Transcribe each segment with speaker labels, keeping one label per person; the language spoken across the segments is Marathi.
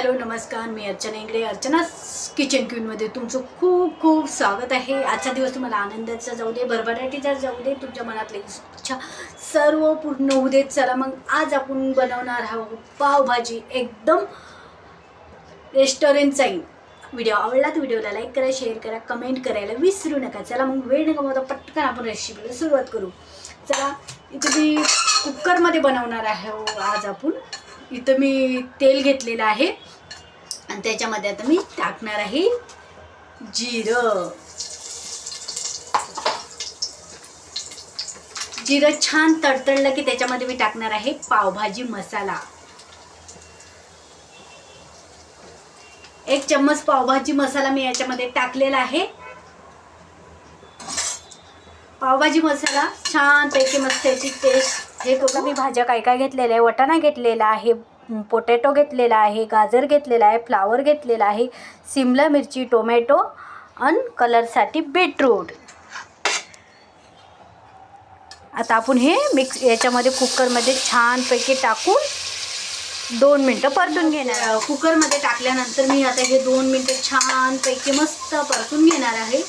Speaker 1: हॅलो नमस्कार मी अर्चना इंगडे अर्चना किचन क्वीनमध्ये तुमचं खूप खूप स्वागत आहे. आजचा दिवस तुम्हाला आनंदाचा जाऊ दे भरभराटीचा जाऊ दे. तुमच्या मनातली इच्छा सर्व पूर्ण होऊ देत चला. मग आज आपण बनवणार आहोत पावभाजी. एकदम रेस्टॉरंटचा व्हिडिओ आवडला तर व्हिडिओला लाईक करा शेअर करा कमेंट करायला विसरू नका. चला मग वेळ नका मग पटकन आपण रेसिपीला सुरुवात करू. चला इथे मी कुकरमध्ये बनवणार आहे आज आपण. इथं मी तेल घेतलेलं आहे. आणि त्याच्यामध्ये आता मी टाकणार आहे जिरं. जिरं छान तडतडलं की त्याच्यामध्ये मी टाकणार आहे पावभाजी मसाला. एक चम्मच पावभाजी मसाला मी याच्यामध्ये टाकलेला आहे. पावभाजी मसाला छानपैकी मस्त याची टेस्ट हे बघा मी भाज्या काय काय घेतलेल्या आहे वटाणा घेतलेला आहे पोटॅटो घेतलेला आहे गाजर घेतलेला आहे फ्लावर घेतलेला आहे सिमला मिरची टोमॅटो आणि कलरसाठी बीटरूट आता आपण हे मिक्स याच्यामध्ये कुकरमध्ये छानपैकी टाकून दोन मिनटं परतून घेणार कुकरमध्ये टाकल्यानंतर मी आता हे दोन मिनटं छानपैकी मस्त परतून घेणार आहे.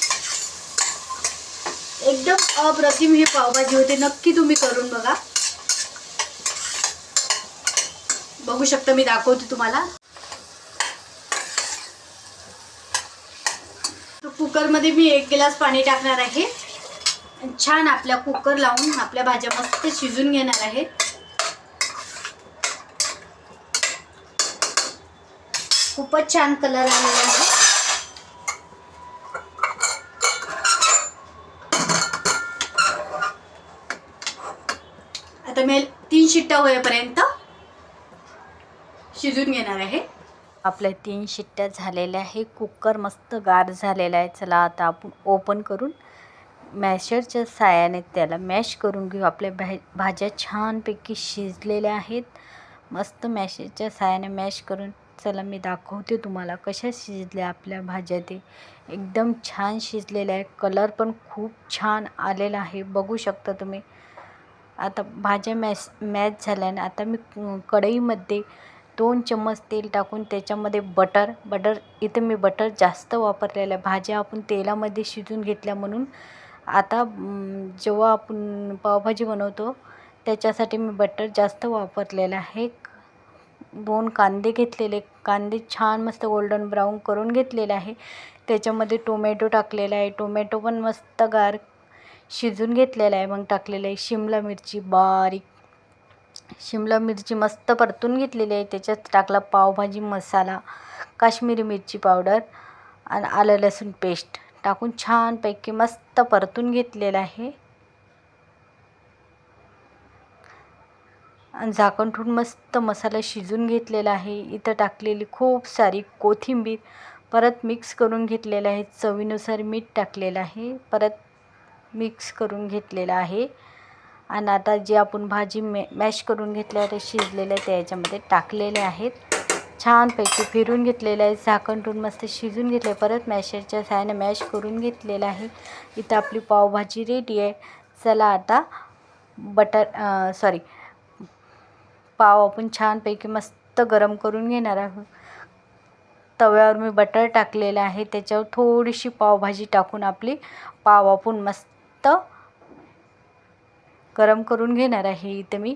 Speaker 1: एकदम अप्रतिम ही पावभाजी होते नक्की तुम्ही करून बघा. बघू शकता मी दाखवते तुम्हाला. कुकरमध्ये मी एक गिलास पाणी टाकणार आहे. छान आपल्या कुकर लावून आपल्या भाज्या मस्त शिजून घेणार आहे. खूपच छान कलर आलेला आहे. आता मी तीन शिट्ट्या होईपर्यंत शिजून घेणार आहे. आपल्या तीन शिट्ट्या झालेल्या आहे. कुकर मस्त गार झालेला आहे. चला आता आपण ओपन करून मॅशरच्या साह्याने त्याला मॅश करून घेऊ. आपल्या भा भाज्या छानपैकी शिजलेल्या आहेत. मस्त मॅशरच्या साह्याने मॅश करून चला मी दाखवते तुम्हाला कशा शिजल्या आपल्या भाज्या ते. एकदम छान शिजलेल्या आहे कलर पण खूप छान आलेला आहे. बघू शकता तुम्ही. आता भाज्या मॅश मॅच झाल्याने आता मी कढईमध्ये दोन चम्मच तेल टाकून त्याच्यामध्ये बटर बटर इथं मी बटर जास्त वापरलेलं आहे. भाज्या आपण तेलामध्ये शिजून घेतल्या म्हणून. आता जेव्हा आपण पावभाजी बनवतो त्याच्यासाठी मी बटर जास्त वापरलेलं आहे. दोन कांदे घेतलेले कांदे छान मस्त गोल्डन ब्राऊन करून घेतलेले आहे. त्याच्यामध्ये टोमॅटो टाकलेला आहे. टोमॅटो पण मस्त गार शिजून घेतलेला आहे. मग टाकलेलं आहे शिमला मिरची बारीक शिमला मिरची मस्त परतून घेतलेली आहे. त्याच्यात टाकला पावभाजी मसाला काश्मीरी मिरची पावडर आणि आलं लसूण पेस्ट. टाकून छानपैकी मस्त परतून घेतलेलं आहे. आणि झाकण ठेवून मस्त मसाला शिजून घेतलेला आहे. इथं टाकलेली खूप सारी कोथिंबीर परत मिक्स करून घेतलेलं आहे. चवीनुसार मीठ टाकलेलं आहे. परत मिक्स करून घेतलेलं आहे. आणि आता जे आपण भाजी मॅ मॅश करून घेतल्या ते शिजलेल्या ते याच्यामध्ये टाकलेले आहेत. छानपैकी फिरून घेतलेलं आहे झाकण मस्त शिजून घेतले परत मॅशरच्या साह्याने मॅश करून घेतलेलं आहे. इथं आपली पावभाजी रेडी आहे. चला आता बटर सॉरी पाव आपण छानपैकी मस्त गरम करून घेणार आहोत. तव्यावर मी बटर टाकलेलं आहे. त्याच्यावर थोडीशी पावभाजी टाकून आपली पाव आपण मस्त गरम करून घेणार आहे इथं मी.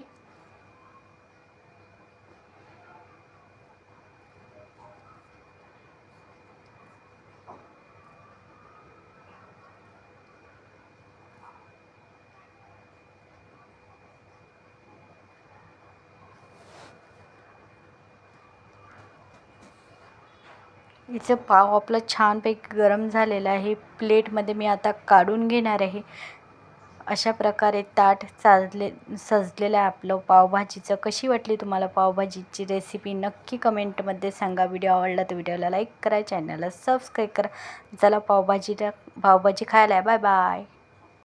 Speaker 1: इथं पाव आपला छानपैकी गरम झालेला आहे. प्लेटमध्ये मी आता काढून घेणार आहे. अशा प्रकारे ताट साजले सजलेलं आहे आपलं पावभाजीचं. कशी वाटली तुम्हाला पावभाजीची रेसिपी नक्की कमेंटमध्ये सांगा. व्हिडिओ आवडला तर व्हिडिओला लाईक करा. चॅनलला सबस्क्राईब करा. चला पावभाजीला पावभाजी खायला. Bye bye